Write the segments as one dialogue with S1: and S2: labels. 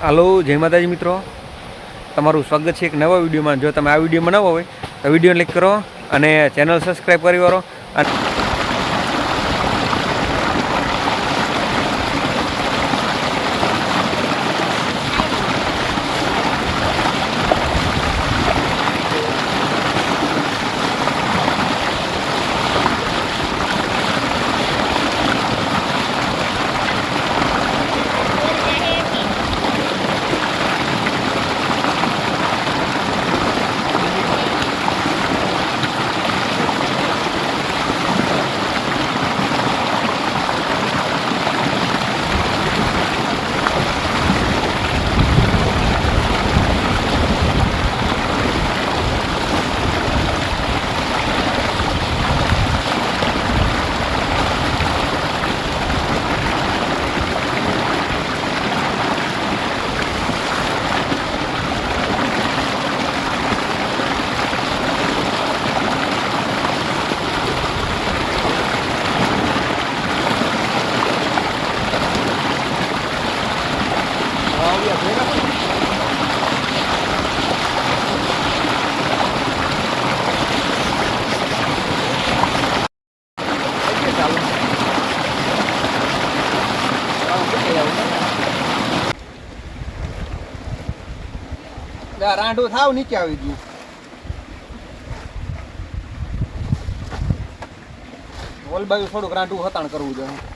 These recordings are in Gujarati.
S1: હાલો, જય માતાજી મિત્રો. તમારું સ્વાગત છે એક નવા વિડીયોમાં. જો તમે આ વિડીયોમાં નવો હોય, તો વીડિયો લાઈક કરો અને ચેનલ સબસ્ક્રાઈબ કરી વાળો. અને રાંડું થાવ નીચે આવી ગયું. ઓલ બાજુ થોડુંક રાંડું હતાણ કરવું જોઈએ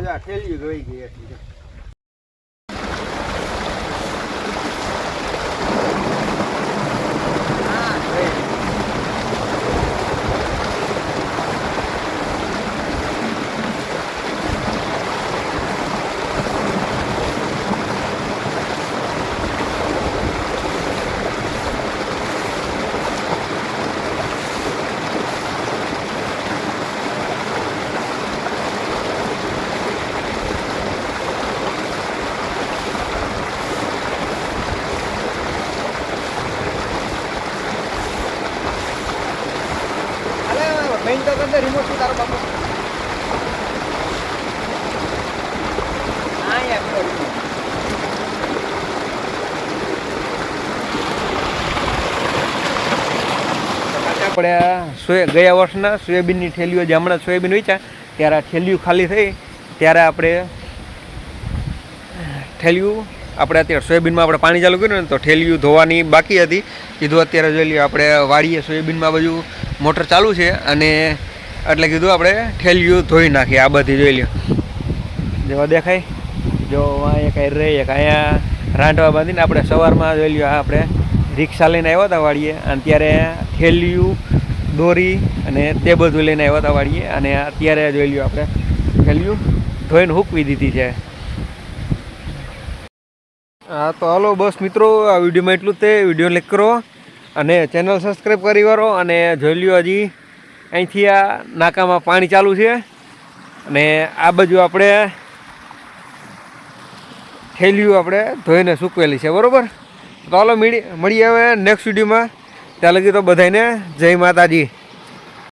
S1: જા ઠેલી જોઈ ગઈ એટલી જો. હા, જોઈ ગઈ. અલે મેઇન તો રિમોટ શું તારો બાપુ. આપણે સોય ગયા વર્ષના સોયાબીનની ઠેલીઓ જે હમણાં સોયાબીન વેચ્યા ત્યારે આ ઠેલીઓ ખાલી થઈ ત્યારે આપણે ઠેલિયું આપણે અત્યારે સોયાબીનમાં આપણે પાણી ચાલુ કર્યું ને તો ઠેલિયું ધોવાની બાકી હતી કીધું અત્યારે જોઈ લઈએ આપણે વાડીએ સોયાબીનમાં બધું મોટર ચાલુ છે અને એટલે કીધું આપણે ઠેલિયું ધોઈ નાખીએ. આ બધી જોઈ લ્યો. જેવા દેખાય? જો અહીંયા કાંઈ રહી એક અહીંયા રાંધવા બાંધીને આપણે સવારમાં જોઈ લ્યો આપણે રિક્ષા લઈને આવ્યા હતા વાળીએ અને ત્યારે ઠેલિયું દોરી અને તે બધું લઈને આવ્યા હતા વાળીએ અને અત્યારે જોઈ લ્યો આપણે ઠેલિયું ધોઈને હૂકવી દીધી છે. હા, તો હાલો બસ મિત્રો, આ વિડીયોમાં એટલું તે. વીડિયો લાઈક કરો અને ચેનલ સબસ્ક્રાઈબ કરી વાળો. અને જોઈ લ્યો હજી અહીંથી આ નાકામાં પાણી ચાલુ છે. અને આ બાજુ આપણે થેલીઓ આપણે ધોઈને સૂકવેલી છે, બરાબર? તો ચાલો મળી મળીએ હવે નેક્સ્ટ વિડીયોમાં ત્યાં લગી તો બધાને જય માતાજી.